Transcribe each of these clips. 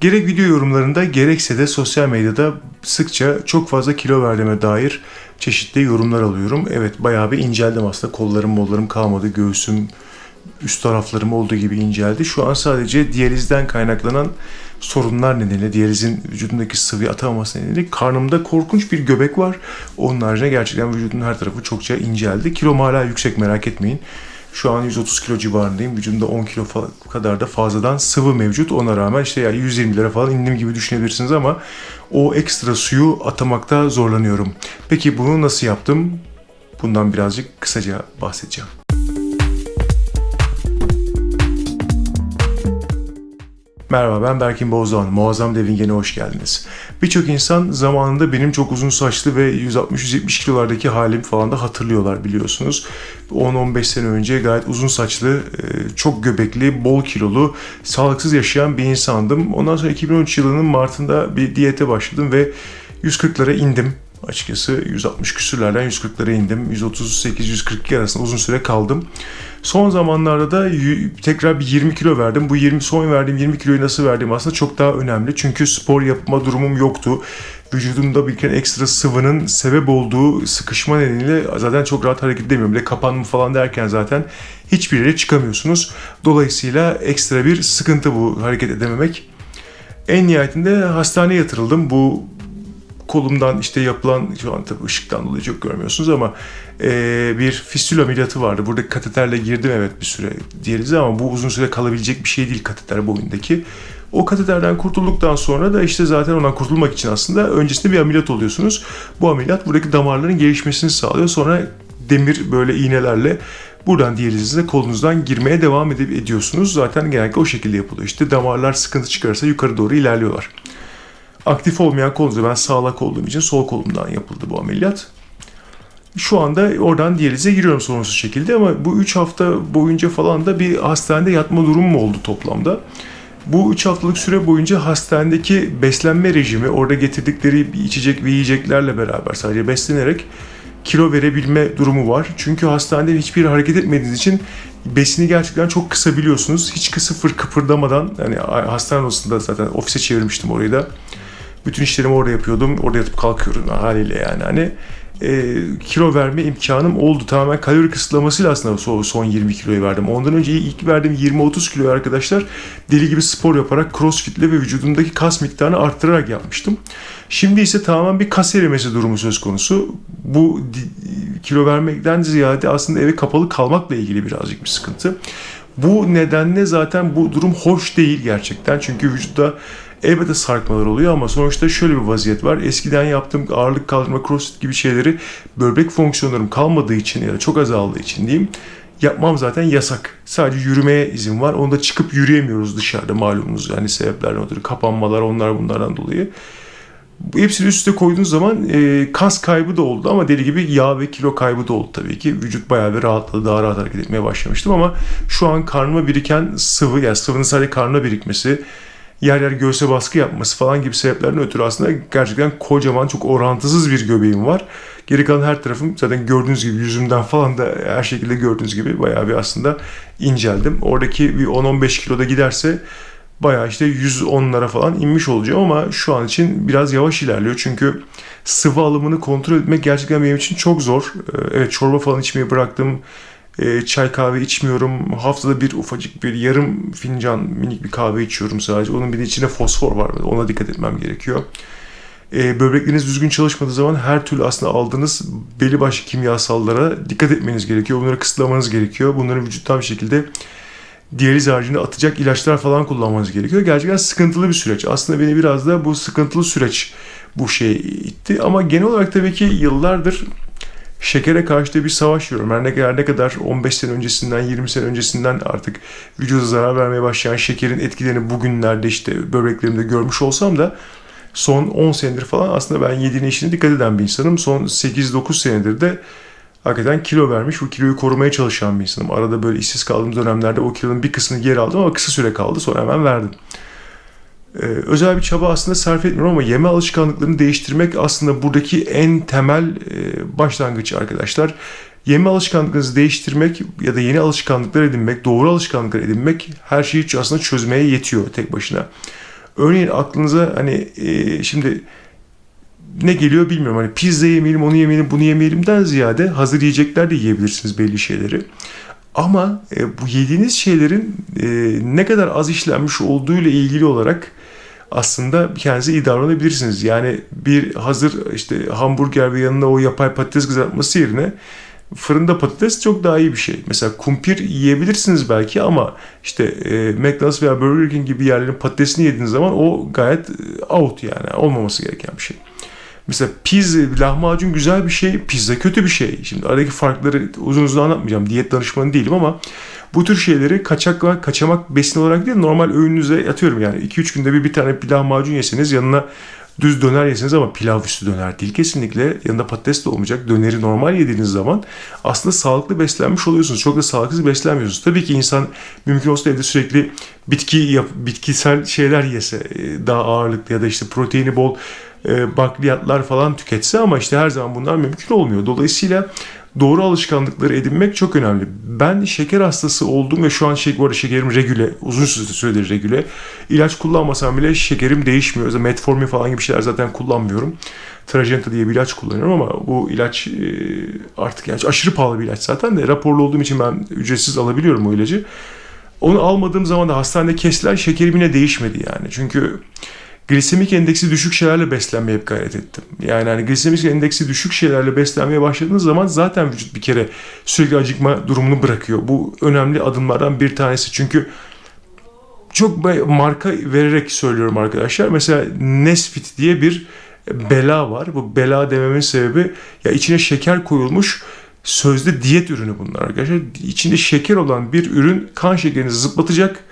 Gerek video yorumlarında gerekse de sosyal medyada sıkça çok fazla kilo verdiğime dair çeşitli yorumlar alıyorum. Evet bayağı bir inceldim aslında. Kollarım mollarım kalmadı. Göğsüm, üst taraflarım olduğu gibi inceldi. Şu an sadece diyalizden kaynaklanan sorunlar nedeniyle, diyalizin vücudundaki sıvıyı atamaması nedeniyle karnımda korkunç bir göbek var. Onun haricinde gerçekten vücudun her tarafı çokça inceldi. Kilom hala yüksek merak etmeyin. Şu an 130 kilo civarındayım. Vücudumda 10 kilo kadar da fazladan sıvı mevcut. Ona rağmen işte yani 120 lira falan indim gibi düşünebilirsiniz ama o ekstra suyu atamakta zorlanıyorum. Peki bunu nasıl yaptım? Bundan birazcık kısaca bahsedeceğim. Merhaba ben Berkin Bozdoğan. Muazzam Devingen'e hoş geldiniz. Birçok insan zamanında benim çok uzun saçlı ve 160-170 kilolardaki halim falan da hatırlıyorlar biliyorsunuz. 10-15 sene önce gayet uzun saçlı, e, çok göbekli, bol kilolu, sağlıksız yaşayan bir insandım. Ondan sonra 2013 yılının Mart'ında bir diyete başladım ve 140'lara indim açıkçası 160 küsürlerden 140'lara indim. 138-142 arasında uzun süre kaldım. Son zamanlarda da tekrar bir 20 kilo verdim. Bu 20 son verdiğim 20 kiloyu nasıl verdiğim aslında çok daha önemli. Çünkü spor yapma durumum yoktu. Vücudumda bir kere ekstra sıvının sebep olduğu sıkışma nedeniyle zaten çok rahat hareket edemiyorum. Bir de kapanma falan derken zaten hiçbir yere çıkamıyorsunuz. Dolayısıyla ekstra bir sıkıntı bu hareket edememek. En nihayetinde hastaneye yatırıldım. Bu kolumdan işte yapılan şu an tabii ışıktan dolayı çok görmüyorsunuz ama e, bir fistül ameliyatı vardı. Burada kateterle girdim evet bir süre diyalize ama bu uzun süre kalabilecek bir şey değil kateter boyundaki. O kateterden kurtulduktan sonra da işte zaten ondan kurtulmak için aslında öncesinde bir ameliyat oluyorsunuz. Bu ameliyat buradaki damarların gelişmesini sağlıyor. Sonra demir böyle iğnelerle buradan diyalizize kolunuzdan girmeye devam edip ediyorsunuz. Zaten genellikle o şekilde yapılıyor. İşte damarlar sıkıntı çıkarsa yukarı doğru ilerliyorlar. Aktif olmayan kolunuzda ben sağlak olduğum için sol kolumdan yapıldı bu ameliyat. Şu anda oradan diyalize giriyorum sorunsuz şekilde ama bu 3 hafta boyunca falan da bir hastanede yatma durumum oldu toplamda. Bu 3 haftalık süre boyunca hastanedeki beslenme rejimi, orada getirdikleri içecek ve yiyeceklerle beraber sadece beslenerek kilo verebilme durumu var. Çünkü hastanede hiçbir hareket etmediğiniz için besini gerçekten çok kısabiliyorsunuz. Hiç sıfır kıpırdamadan, yani hastane odasında zaten ofise çevirmiştim orayı da. Bütün işlerimi orada yapıyordum. Orada yatıp kalkıyorum haliyle yani. Hani e, kilo verme imkanım oldu. Tamamen kalori kısıtlamasıyla aslında son, son 20 kiloyu verdim. Ondan önce ilk verdiğim 20-30 kiloyu arkadaşlar deli gibi spor yaparak crossfitle ve vücudumdaki kas miktarını arttırarak yapmıştım. Şimdi ise tamamen bir kas erimesi durumu söz konusu. Bu kilo vermekten ziyade aslında eve kapalı kalmakla ilgili birazcık bir sıkıntı. Bu nedenle zaten bu durum hoş değil gerçekten. Çünkü vücutta elbette sarkmalar oluyor ama sonuçta şöyle bir vaziyet var. Eskiden yaptığım ağırlık kaldırma, crossfit gibi şeyleri böbrek fonksiyonlarım kalmadığı için ya da çok azaldığı için diyeyim yapmam zaten yasak. Sadece yürümeye izin var. Onu da çıkıp yürüyemiyoruz dışarıda malumunuz. Yani sebeplerden ötürü kapanmalar onlar bunlardan dolayı. Hepsini üst üste koyduğunuz zaman e, kas kaybı da oldu ama deli gibi yağ ve kilo kaybı da oldu tabii ki. Vücut bayağı bir rahatladı, daha rahat hareket etmeye başlamıştım ama şu an karnıma biriken sıvı, yani sıvının sadece karnına birikmesi, yer yer göğse baskı yapması falan gibi sebeplerden ötürü aslında gerçekten kocaman, çok orantısız bir göbeğim var. Geri kalan her tarafım zaten gördüğünüz gibi yüzümden falan da her şekilde gördüğünüz gibi bayağı bir aslında inceldim. Oradaki bir 10-15 kiloda giderse bayağı işte 110'lara falan inmiş olacağım ama şu an için biraz yavaş ilerliyor. Çünkü sıvı alımını kontrol etmek gerçekten benim için çok zor. Ee, Evet çorba falan içmeyi bıraktım. Ee, Çay kahve içmiyorum. Haftada bir ufacık bir yarım fincan minik bir kahve içiyorum sadece. Onun bir de içinde fosfor var. Ona dikkat etmem gerekiyor. Ee, böbrekleriniz düzgün çalışmadığı zaman her türlü aslında aldığınız belli başlı kimyasallara dikkat etmeniz gerekiyor. Bunları kısıtlamanız gerekiyor. Bunları vücuttan bir şekilde diyaliz haricinde atacak ilaçlar falan kullanmanız gerekiyor. Gerçekten sıkıntılı bir süreç. Aslında beni biraz da bu sıkıntılı süreç bu şey itti. Ama genel olarak tabii ki yıllardır şekere karşı da bir savaş veriyorum. Her ne kadar, ne kadar 15 sene öncesinden, 20 sene öncesinden artık vücuda zarar vermeye başlayan şekerin etkilerini bugünlerde işte böbreklerimde görmüş olsam da son 10 senedir falan aslında ben yediğine işine dikkat eden bir insanım. Son 8-9 senedir de hakikaten kilo vermiş, bu kiloyu korumaya çalışan bir insanım. Arada böyle işsiz kaldığım dönemlerde o kilonun bir kısmını geri aldım ama kısa süre kaldı. Sonra hemen verdim. Ee, özel bir çaba aslında sarf etmiyorum ama yeme alışkanlıklarını değiştirmek aslında buradaki en temel e, başlangıç arkadaşlar. Yeme alışkanlıklarınızı değiştirmek ya da yeni alışkanlıklar edinmek, doğru alışkanlıklar edinmek her şeyi aslında çözmeye yetiyor tek başına. Örneğin aklınıza hani e, şimdi ne geliyor bilmiyorum. Hani pizza yemeyelim, onu yemeyelim, bunu yemeyelimden ziyade hazır yiyecekler de yiyebilirsiniz belli şeyleri. Ama e, bu yediğiniz şeylerin e, ne kadar az işlenmiş olduğu ile ilgili olarak aslında kendinize iyi davranabilirsiniz. Yani bir hazır işte hamburger ve yanına o yapay patates kızartması yerine fırında patates çok daha iyi bir şey. Mesela kumpir yiyebilirsiniz belki ama işte e, McDonald's veya Burger King gibi yerlerin patatesini yediğiniz zaman o gayet e, out yani olmaması gereken bir şey. Mesela pizza, lahmacun güzel bir şey, pizza kötü bir şey. Şimdi aradaki farkları uzun uzun anlatmayacağım. Diyet danışmanı değilim ama bu tür şeyleri kaçak kaçamak besin olarak değil normal öğününüze yatıyorum yani. 2-3 günde bir bir tane bir lahmacun yeseniz yanına düz döner yeseniz ama pilav üstü döner değil kesinlikle. Yanında patates de olmayacak. Döneri normal yediğiniz zaman aslında sağlıklı beslenmiş oluyorsunuz. Çok da sağlıksız beslenmiyorsunuz. Tabii ki insan mümkün olsa evde sürekli bitki yap, bitkisel şeyler yese e, daha ağırlıklı ya da işte proteini bol e, bakliyatlar falan tüketse ama işte her zaman bunlar mümkün olmuyor. Dolayısıyla doğru alışkanlıkları edinmek çok önemli. Ben şeker hastası oldum ve şu an şeker, bu arada şekerim regüle, uzun süredir regüle. İlaç kullanmasam bile şekerim değişmiyor. Mesela metformin falan gibi şeyler zaten kullanmıyorum. Trajenta diye bir ilaç kullanıyorum ama bu ilaç e, artık yani aşırı pahalı bir ilaç zaten de raporlu olduğum için ben ücretsiz alabiliyorum o ilacı. Onu almadığım zaman da hastanede kestiler şekerim yine değişmedi yani. Çünkü glisemik endeksi düşük şeylerle beslenmeye hep gayret ettim. Yani hani glisemik endeksi düşük şeylerle beslenmeye başladığınız zaman zaten vücut bir kere sürekli acıkma durumunu bırakıyor. Bu önemli adımlardan bir tanesi. Çünkü çok marka vererek söylüyorum arkadaşlar. Mesela Nesfit diye bir bela var. Bu bela dememin sebebi ya içine şeker koyulmuş sözde diyet ürünü bunlar arkadaşlar. İçinde şeker olan bir ürün kan şekerinizi zıplatacak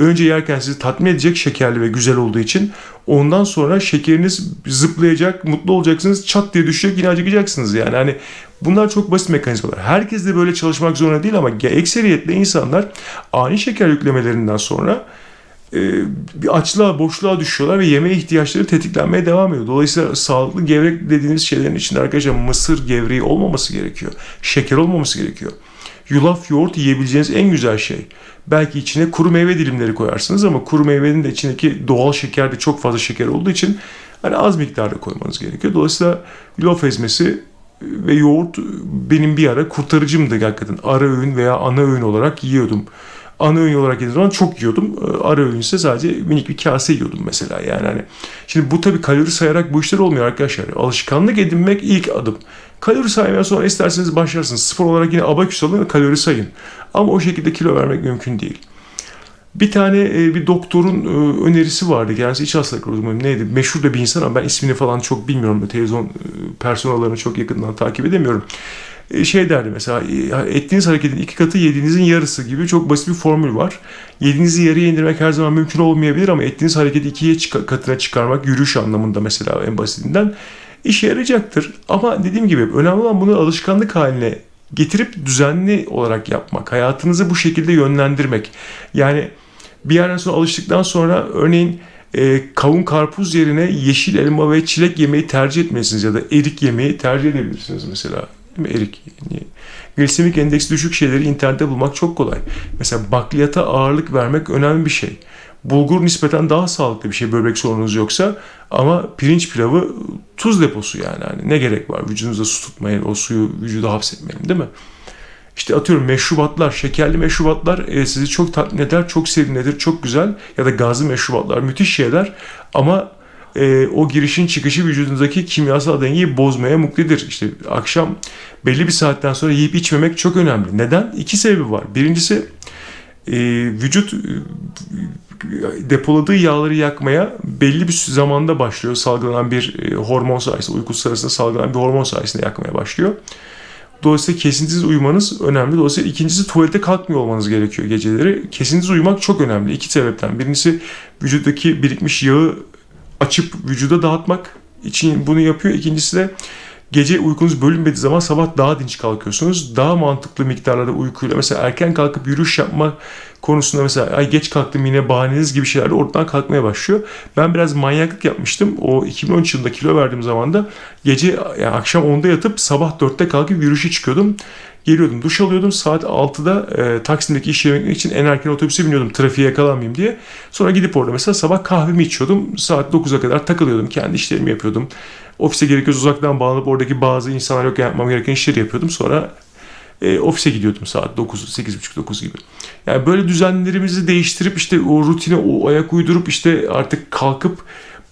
önce yerken sizi tatmin edecek şekerli ve güzel olduğu için ondan sonra şekeriniz zıplayacak, mutlu olacaksınız, çat diye düşecek yine acıkacaksınız yani. Hani bunlar çok basit mekanizmalar. Herkes de böyle çalışmak zorunda değil ama ekseriyetle insanlar ani şeker yüklemelerinden sonra e, bir açlığa, boşluğa düşüyorlar ve yeme ihtiyaçları tetiklenmeye devam ediyor. Dolayısıyla sağlıklı gevrek dediğiniz şeylerin içinde arkadaşlar mısır gevreği olmaması gerekiyor. Şeker olmaması gerekiyor. Yulaf yoğurt yiyebileceğiniz en güzel şey. Belki içine kuru meyve dilimleri koyarsınız ama kuru meyvenin de içindeki doğal şeker de çok fazla şeker olduğu için hani az miktarda koymanız gerekiyor. Dolayısıyla yulaf ezmesi ve yoğurt benim bir ara kurtarıcımdı hakikaten. Ara öğün veya ana öğün olarak yiyordum. Ana öğün olarak yediğim zaman çok yiyordum. Ara öğün ise sadece minik bir kase yiyordum mesela. Yani hani şimdi bu tabii kalori sayarak bu işler olmuyor arkadaşlar. Alışkanlık edinmek ilk adım. Kalori saymaya sonra isterseniz başlarsınız. Spor olarak yine abaküs alın ve kalori sayın. Ama o şekilde kilo vermek mümkün değil. Bir tane e, bir doktorun e, önerisi vardı. Kendisi iç hastalık uzmanı neydi? Meşhur da bir insan ama ben ismini falan çok bilmiyorum. Televizyon e, personellerini çok yakından takip edemiyorum. E, şey derdi mesela e, ettiğiniz hareketin iki katı yediğinizin yarısı gibi çok basit bir formül var. Yediğinizi yarıya indirmek her zaman mümkün olmayabilir ama ettiğiniz hareketi ikiye katına çıkarmak yürüyüş anlamında mesela en basitinden işe yarayacaktır. Ama dediğim gibi önemli olan bunu alışkanlık haline getirip düzenli olarak yapmak. Hayatınızı bu şekilde yönlendirmek. Yani bir yerden sonra alıştıktan sonra örneğin e, kavun karpuz yerine yeşil elma ve çilek yemeyi tercih etmelisiniz ya da erik yemeyi tercih edebilirsiniz mesela. Değil mi? Erik. Yani, glisemik endeks düşük şeyleri internette bulmak çok kolay. Mesela bakliyata ağırlık vermek önemli bir şey. Bulgur nispeten daha sağlıklı bir şey böbrek sorununuz yoksa ama pirinç pilavı tuz deposu yani. yani ne gerek var vücudunuzda su tutmayın o suyu vücuda hapsetmeyin değil mi? İşte atıyorum meşrubatlar, şekerli meşrubatlar e, sizi çok tatmin eder, çok serinledir, çok güzel. Ya da gazlı meşrubatlar müthiş şeyler ama e, o girişin çıkışı vücudunuzdaki kimyasal dengeyi bozmaya muktedir. İşte akşam belli bir saatten sonra yiyip içmemek çok önemli. Neden? İki sebebi var. Birincisi e, vücut depoladığı yağları yakmaya belli bir zamanda başlıyor. Salgılanan bir e, hormon sayesinde, uyku sırasında salgılanan bir hormon sayesinde yakmaya başlıyor. Dolayısıyla kesintisiz uyumanız önemli. Dolayısıyla ikincisi tuvalete kalkmıyor olmanız gerekiyor geceleri. Kesintisiz uyumak çok önemli. İki sebepten. Birincisi vücuttaki birikmiş yağı açıp vücuda dağıtmak için bunu yapıyor. İkincisi de gece uykunuz bölünmediği zaman sabah daha dinç kalkıyorsunuz. Daha mantıklı miktarlarda uykuyla mesela erken kalkıp yürüyüş yapma konusunda mesela ay geç kalktım yine bahaneniz gibi şeylerle ortadan kalkmaya başlıyor. Ben biraz manyaklık yapmıştım. O 2013 yılında kilo verdiğim zaman da gece yani akşam 10'da yatıp sabah 4'te kalkıp yürüyüşe çıkıyordum. Geliyordum, duş alıyordum. Saat 6'da e, Taksim'deki iş yerine için en erken otobüse biniyordum. Trafiğe yakalanmayayım diye. Sonra gidip orada mesela sabah kahvemi içiyordum. Saat 9'a kadar takılıyordum. Kendi işlerimi yapıyordum. Ofise gerekiyorsa uzaktan bağlanıp oradaki bazı insanlar yokken yapmam gereken işleri yapıyordum. Sonra e, ofise gidiyordum saat 9, 8.30-9 gibi. Yani böyle düzenlerimizi değiştirip işte o rutine o ayak uydurup işte artık kalkıp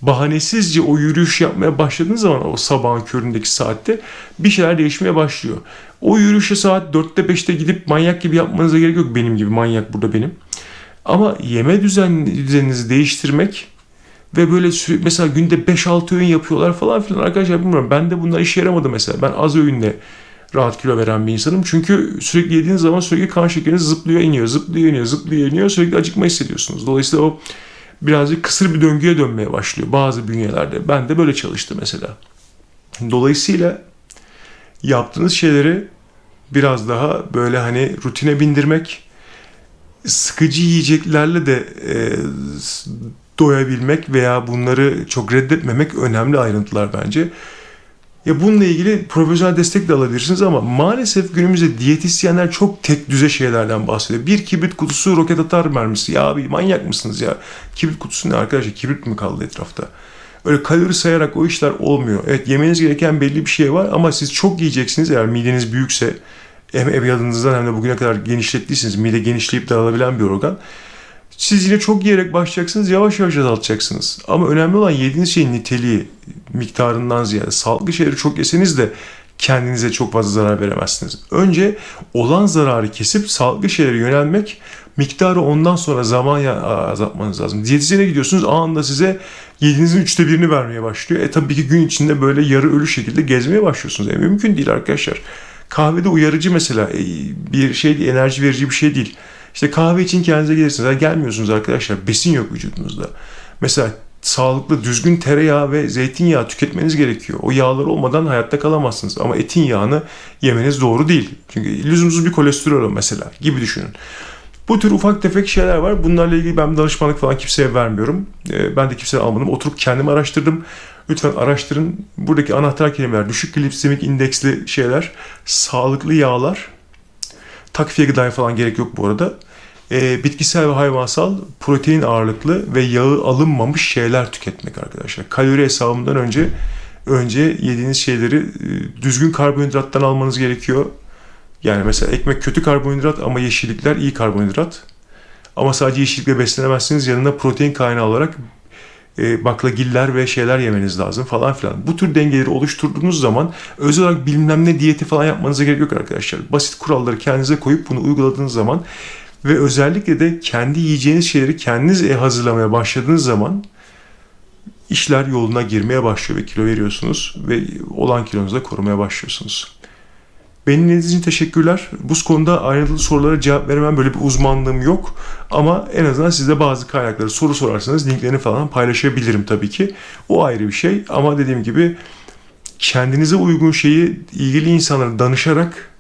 bahanesizce o yürüyüş yapmaya başladığınız zaman o sabahın köründeki saatte bir şeyler değişmeye başlıyor. O yürüyüşe saat 4'te 5'te gidip manyak gibi yapmanıza gerek yok benim gibi manyak burada benim. Ama yeme düzen, düzeninizi değiştirmek ve böyle mesela günde 5-6 öğün yapıyorlar falan filan arkadaşlar bilmiyorum. Ben de bunlar işe yaramadı mesela. Ben az öğünle rahat kilo veren bir insanım. Çünkü sürekli yediğiniz zaman sürekli kan şekeriniz zıplıyor iniyor, zıplıyor iniyor, zıplıyor iniyor. Sürekli acıkma hissediyorsunuz. Dolayısıyla o birazcık kısır bir döngüye dönmeye başlıyor bazı bünyelerde. Ben de böyle çalıştı mesela. Dolayısıyla yaptığınız şeyleri biraz daha böyle hani rutine bindirmek, sıkıcı yiyeceklerle de e, doyabilmek veya bunları çok reddetmemek önemli ayrıntılar bence. Ya bununla ilgili profesyonel destek de alabilirsiniz ama maalesef günümüzde diyetisyenler çok tek düze şeylerden bahsediyor. Bir kibrit kutusu roket atar mermisi. Ya abi manyak mısınız ya? Kibrit kutusu ne arkadaşlar? Kibrit mi kaldı etrafta? Öyle kalori sayarak o işler olmuyor. Evet yemeniz gereken belli bir şey var ama siz çok yiyeceksiniz eğer mideniz büyükse hem evladınızdan hem de bugüne kadar genişlettiyseniz mide genişleyip dağılabilen bir organ. Siz yine çok yiyerek başlayacaksınız, yavaş yavaş azaltacaksınız. Ama önemli olan yediğiniz şeyin niteliği, miktarından ziyade sağlıklı şeyleri çok yeseniz de kendinize çok fazla zarar veremezsiniz. Önce olan zararı kesip sağlıklı şeylere yönelmek, miktarı ondan sonra zaman azaltmanız lazım. Diyetisyene gidiyorsunuz anında size yediğinizin üçte birini vermeye başlıyor. E tabii ki gün içinde böyle yarı ölü şekilde gezmeye başlıyorsunuz. E, mümkün değil arkadaşlar. Kahvede uyarıcı mesela e, bir şey enerji verici bir şey değil. İşte kahve için kendinize gelirsiniz. Ya gelmiyorsunuz arkadaşlar. Besin yok vücudunuzda. Mesela sağlıklı, düzgün tereyağı ve zeytinyağı tüketmeniz gerekiyor. O yağlar olmadan hayatta kalamazsınız. Ama etin yağını yemeniz doğru değil. Çünkü lüzumsuz bir kolesterol mesela gibi düşünün. Bu tür ufak tefek şeyler var. Bunlarla ilgili ben danışmanlık falan kimseye vermiyorum. Ee, Ben de kimseye almadım. Oturup kendim araştırdım. Lütfen araştırın. Buradaki anahtar kelimeler düşük glisemik indeksli şeyler, sağlıklı yağlar, takviye gıdaya falan gerek yok bu arada. Ee, bitkisel ve hayvansal protein ağırlıklı ve yağı alınmamış şeyler tüketmek arkadaşlar. Kalori hesabından önce önce yediğiniz şeyleri e, düzgün karbonhidrattan almanız gerekiyor. Yani mesela ekmek kötü karbonhidrat ama yeşillikler iyi karbonhidrat. Ama sadece yeşillikle beslenemezsiniz. Yanına protein kaynağı olarak e, baklagiller ve şeyler yemeniz lazım falan filan. Bu tür dengeleri oluşturduğunuz zaman özel olarak bilmem ne diyeti falan yapmanıza gerek yok arkadaşlar. Basit kuralları kendinize koyup bunu uyguladığınız zaman ve özellikle de kendi yiyeceğiniz şeyleri kendiniz e, hazırlamaya başladığınız zaman işler yoluna girmeye başlıyor ve kilo veriyorsunuz ve olan kilonuzu da korumaya başlıyorsunuz. Beni dinlediğiniz için teşekkürler. Bu konuda ayrıntılı sorulara cevap veremem. Böyle bir uzmanlığım yok. Ama en azından size bazı kaynakları soru sorarsanız linklerini falan paylaşabilirim tabii ki. O ayrı bir şey. Ama dediğim gibi kendinize uygun şeyi ilgili insanlara danışarak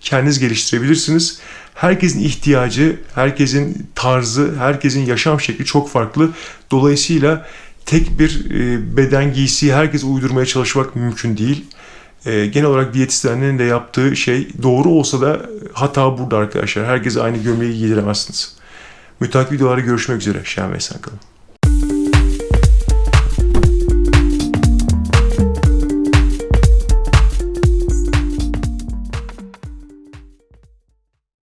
kendiniz geliştirebilirsiniz. Herkesin ihtiyacı, herkesin tarzı, herkesin yaşam şekli çok farklı. Dolayısıyla tek bir e, beden giysiyi herkes uydurmaya çalışmak mümkün değil. E, genel olarak diyetisyenlerin de yaptığı şey doğru olsa da hata burada arkadaşlar. Herkese aynı gömleği giydiremezsiniz. Müteakip videolarda görüşmek üzere. Şen ve Esen kalın.